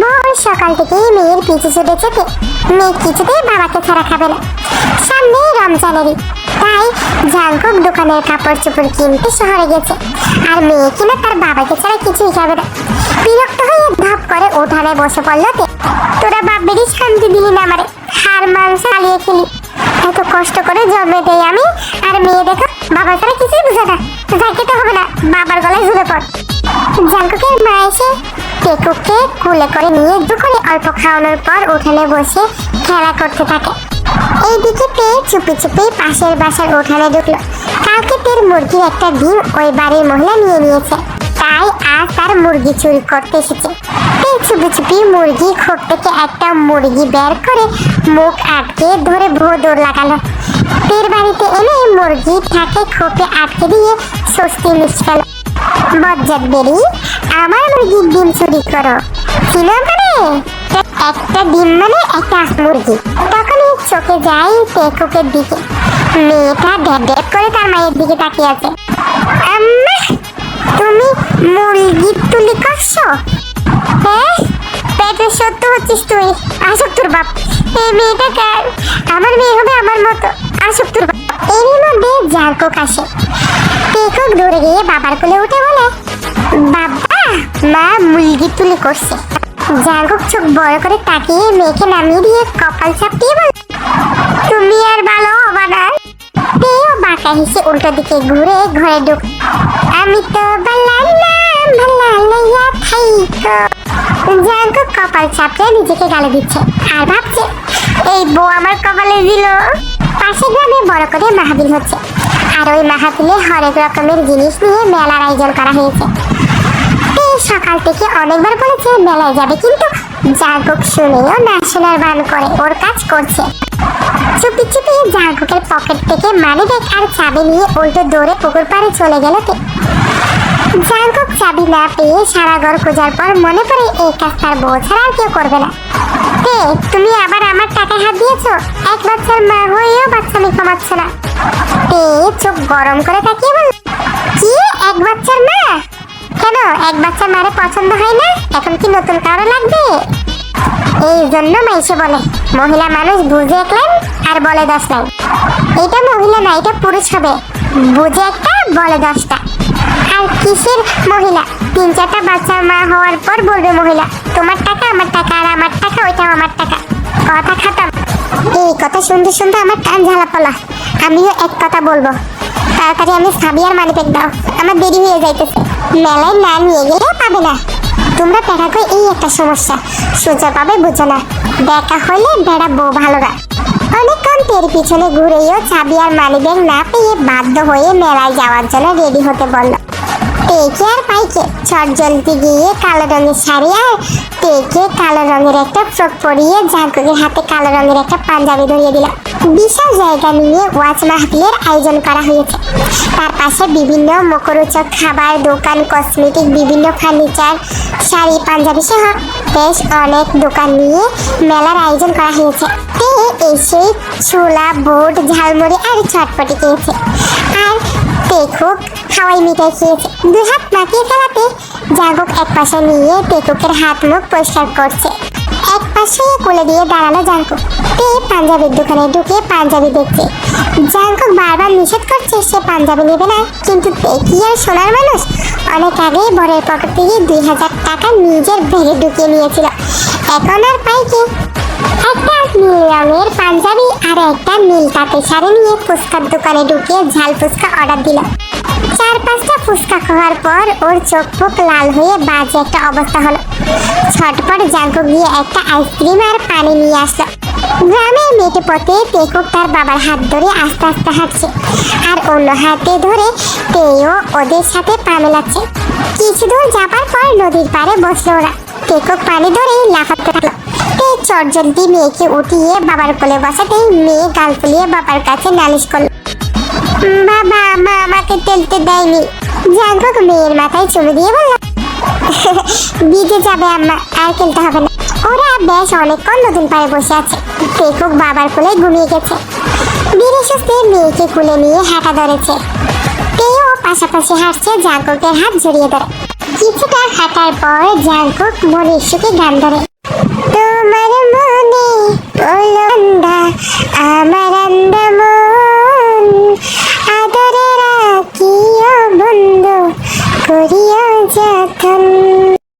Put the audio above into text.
ভোর সকাল থেকেই মেয়ের পিছু ছুটেছে তে মেয়ে কিছুতেই বাবাকে ছাড়া খাবে না। সামনে রমজানেরই, তাই জাঙ্কুক দোকানের কাপড় চোপড় কিনতে শহরে গেছে। আর মেয়ে কিনা তার বাবাকে ছাড়া কিছুই খাবে না। বিরক্ত হয়ে ধাপ করে উঠানে বসে পড়ল তোরা বাপ বেরিয়ে শান্তি দিলি না আমারে, হার মাংস চালিয়ে খেলি। এত কষ্ট করে জন্মে দেই আমি আর মেয়ে দেখো, বাবা ছাড়া কিছুই বুঝে না। যাকে তো হবে না, বাবার গলায় ঝুলে পড়। জাঙ্কুকের মা এসে টেকুকে কুলে করে নিয়ে দুপুরে অল্প খাওয়ানোর পর উঠানে বসে খেলা করতে থাকে। এইদিকে পেয়ে চুপি চুপি পাশের বাসার উঠানে ঢুকলো। কালকে তের মুরগির একটা ডিম ওই বাড়ির মহিলা নিয়ে নিয়েছে। তাই আজ তার মুরগি চুরি করতে এসেছে। পেয়ে চুপি চুপি মুরগি খোপ থেকে একটা মুরগি বের করে মুখ আটকে ধরে ভো দৌড় লাগালো। তের বাড়িতে এনে মুরগি থাকে খোপে আটকে দিয়ে স্বস্তি নিশ্চল বজ্জাত বেরি আমার মুরগির ডিম চুরি করো। ছিল মানে? একটা ডিম মানে একটা মুরগি। তখনই চোখে যাই টেকুকের দিকে। মেয়েটা ড্যাব করে তার মায়ের দিকে তাকিয়ে আছে। তুমি মুরগি তুলি করছ? হ্যাঁ? পেটের সত্য হচ্ছিস তুই। আসুক তোর বাপ। এই মেয়েটা কার? আমার মেয়ে হবে আমার মতো আসুক তোর বাপ। এরই মধ্যে জার্কক আসে। পেকক দৌড়ে গিয়ে বাবার কোলে উঠে মা মুরগি তুলে করছে। জার্কক চোখ বড় করে তাকিয়ে মেয়েকে নামিয়ে দিয়ে কপাল চাপিয়ে বলে, তুমি আর ভালো হবে না? পেয়েও বাঁকা হেসে উল্টো দিকে ঘুরে ঘরে ঢুক। আমি তো বললাম না ভাল্লা লইয়া থাইকো জার্কক কপাল চাপড়ে নিজেকে গালে দিচ্ছে আর ভাবছে, এই বউ আমার কপালে দিল। পাশে গ্রামে বড় করে মাহবিল হচ্ছে। আর ওই মাহফিলে হরেক রকমের জিনিস নিয়ে মেলার আয়োজন করা হয়েছে। সকাল থেকে অনেকবার বলেছে মেলায় যাবে, কিন্তু জাগক শুনেও না শোনার ভান করে, ওর কাজ করছে। চুপি চুপি জাগকের পকেট থেকে মানি ব্যাগ আর চাবি নিয়ে উল্টো দৌড়ে পুকুর পাড়ে চলে গেল জাগক চাবি না পেয়ে সারা ঘর খোঁজার পর মনে পড়ে, এই কাজ তার বউ ছাড়া আর কেউ করবে না। তে তুমি আবার আমার টাকায় হাত দিয়েছ? এক বাচ্চার মা হয়েও বাচ্চা বাচ্চামি কমাচ্ছ না। তে চোখ গরম করে তাকিয়ে বল কি এক বাচ্চা মারে পছন্দ হয় না? এখন কি নতুন কারও লাগবে? এই জন্য মাইসে বলে, মহিলা মানুষ বুঝে এক লাইন আর বলে দশ লাইন এটা মহিলা না, এটা পুরুষ হবে। বুঝে একটা, বলে দশটা। আর কিসের মহিলা? তিন চারটা বাচ্চা মা হওয়ার পর বলবে মহিলা, তোমার টাকা, আমার টাকা, আর আমার টাকা, ওইটাও আমার টাকা। কথা খাতাম। এই কথা শুনতে শুনতে আমার কান ঝালা পলা আমিও এক কথা বলব। তাড়াতাড়ি আমি সাবিয়ার পেট দাও। আমার দেরি হয়ে যাইতেছে। মেলায় না নিয়ে গেলে পাবে না। তোমরা পেটাকো এই একটা সমস্যা। সোজা পাবে বোঝো না। দেখা হলে বেড়া বউ ভালো না। অনেকক্ষণ পিছনে ঘুরেও চাবি আর মানিব্যাগ না পেয়ে বাধ্য হয়ে মেলায় যাওয়ার জন্য রেডি হতে বলল। টেকে আর পাইকে চট জলদি গিয়ে কালো রঙের শাড়ি আর টেকে কালো রঙের একটা ফ্রক পরিয়ে জাঙ্কুকের হাতে কালো রঙের একটা পাঞ্জাবি ধরিয়ে দিল। বিশাল জায়গা নিয়ে ওয়াচ মাহফিলের আয়োজন করা হয়েছে। তার পাশে বিভিন্ন মুখরোচক খাবার, দোকান, কসমেটিক, বিভিন্ন ফার্নিচার, শাড়ি, পাঞ্জাবি সহ বেশ অনেক দোকান নিয়ে মেলার আয়োজন করা হয়েছে। এসে ছোলা, বোট, ঝালমুড়ি আর চটপটি খেয়েছে। আর পেখুক হাওয়াই মিঠাই খেয়েছে দুই হাত মাখিয়ে ফেলাতে জাগক এক পাশে নিয়ে পেকুকের হাত মুখ পরিষ্কার করছে। এক পাশে কোলে দিয়ে দাঁড়াল জাঙ্কুক। তে পাঞ্জাবির দোকানে ঢুকে পাঞ্জাবি দেখছে। জাঙ্কুক বারবার নিষেধ করছে সে পাঞ্জাবি নেবে না, কিন্তু কি আর সোনার মানুষ? অনেক আগেই বরের পকেট থেকে দুই হাজার টাকা নিজের ব্যাগে ঢুকিয়ে নিয়েছিল। এখন আর পাই কি? একটা নীল রঙের পাঞ্জাবি একটা নীল কাপের শাড়ি নিয়ে ফুচকার দোকানে ঢুকিয়ে ঝাল ফুচকা অর্ডার দিল। চার পাঁচটা ফুচকা খাওয়ার পর ওর চোখ মুখ লাল হয়ে বাজে একটা অবস্থা হলো। ছটপট জাঙ্কু গিয়ে একটা আইসক্রিম আর পানি নিয়ে আসলো। গ্রামের মেটে পথে পেকুক তার বাবার হাত ধরে আস্তে আস্তে হাঁটছে আর অন্য হাতে ধরে তেও ওদের সাথে পা মেলাচ্ছে। কিছু দূর যাবার পর নদীর পাড়ে বসল ওরা। পেকুক পানি ধরে লাফাতে থাকল তে চটজলদি মেয়েকে উঠিয়ে বাবার কোলে বসাতেই মেয়ে গাল ফুলিয়ে বাবার কাছে নালিশ করল, বাবা, মা আমাকে দেয়নি। মেয়ের মাথায় চুমু দিয়ে বিদে যাবে আম্মা, আর খেলতে হবে না। ওরা বেশ অনেকক্ষণ নতুন পাড়ে বসে আছে। পেকুক বাবার কোলে ঘুমিয়ে গেছে। সুস্থে মেয়েকে কুলে নিয়ে হাঁটা ধরেছে। তেও পাশাপাশি হাঁটছে জাগকের হাত জড়িয়ে ধরে। কিছুটা হাঁটার পর জাঙ্কুক মনের সুখে গান ধরে। তোমার মনে